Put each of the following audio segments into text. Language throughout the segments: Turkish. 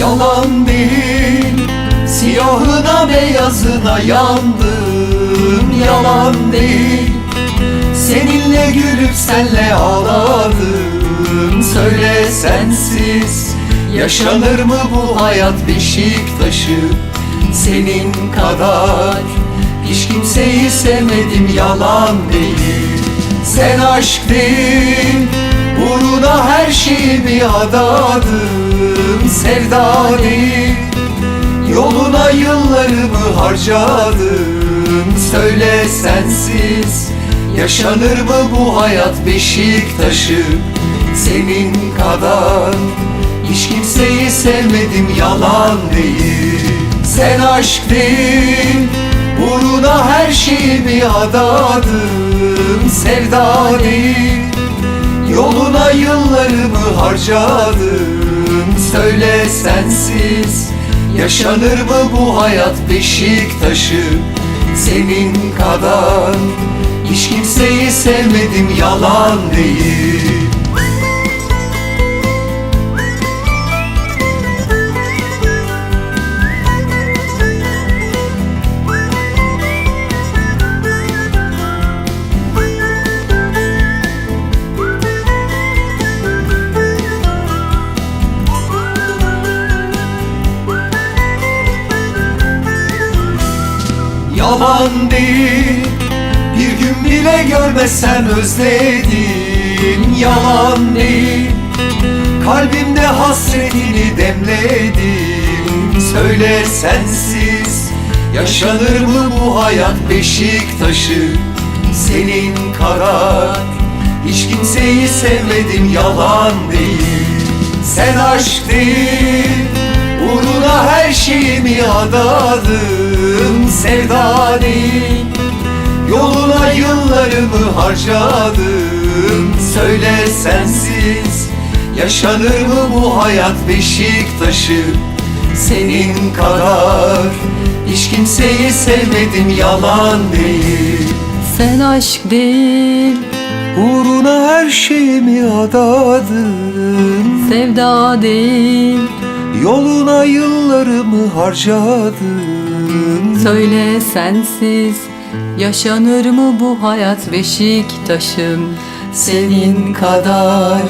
Yalan değil Siyahına beyazına yandım Yalan değil Seninle gülüp senle ağladım Söyle sensiz Yaşanır mı bu hayat Beşiktaş'ı? Senin kadar Hiç kimseyi sevmedim yalan değil. Sen aşk değil Uğruna her şeyimi adadım Sevda değil Yoluna yıllarımı harcadım Söyle sensiz Yaşanır mı bu hayat Beşiktaş'ı? Senin kadar Hiç kimseyi sevmedim yalan değil. Sen aşk değil Uğruna her şeyimi adadım Sevda değil Yoluna yıllarımı harcadım Söyle sensiz. Yaşanır mı bu hayat Beşiktaş'ı? Senin kadar. Hiç kimseyi sevmedim yalan değil Yalan değil Bir gün bile görmesem özledim Yalan değil Kalbimde hasretini demledim Söyle sensiz Yaşanır mı bu hayat Beşiktaş'ı? Senin karar Hiç kimseyi sevmedim yalan değil. Sen aşk değil Uğruna her şeyimi adadım Sevda değil Yoluna yıllarımı harcadım. Söyle sensiz Yaşanır mı bu hayat Beşiktaş'ı? Senin kadar Hiç kimseyi sevmedim yalan değil. Sen aşk değil, Uğruna her şeyimi adadım sevda değil. Yoluna yıllarımı harcadım Söyle sensiz Yaşanır mı bu hayat Beşiktaş'ım Senin kadar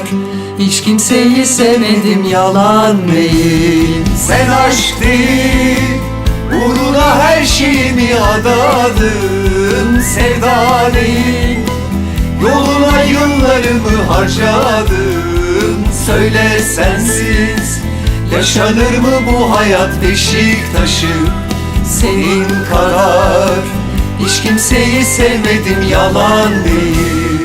Hiç kimseyi sevmedim yalan değil. Sen aşk Uğruna her şeyimi adadım. Sevda değil Yoluna yıllarımı harcadım. Söyle sensiz Yaşanır mı bu hayat Beşiktaş'ı Senin kadar Hiç kimseyi sevmedim yalan değil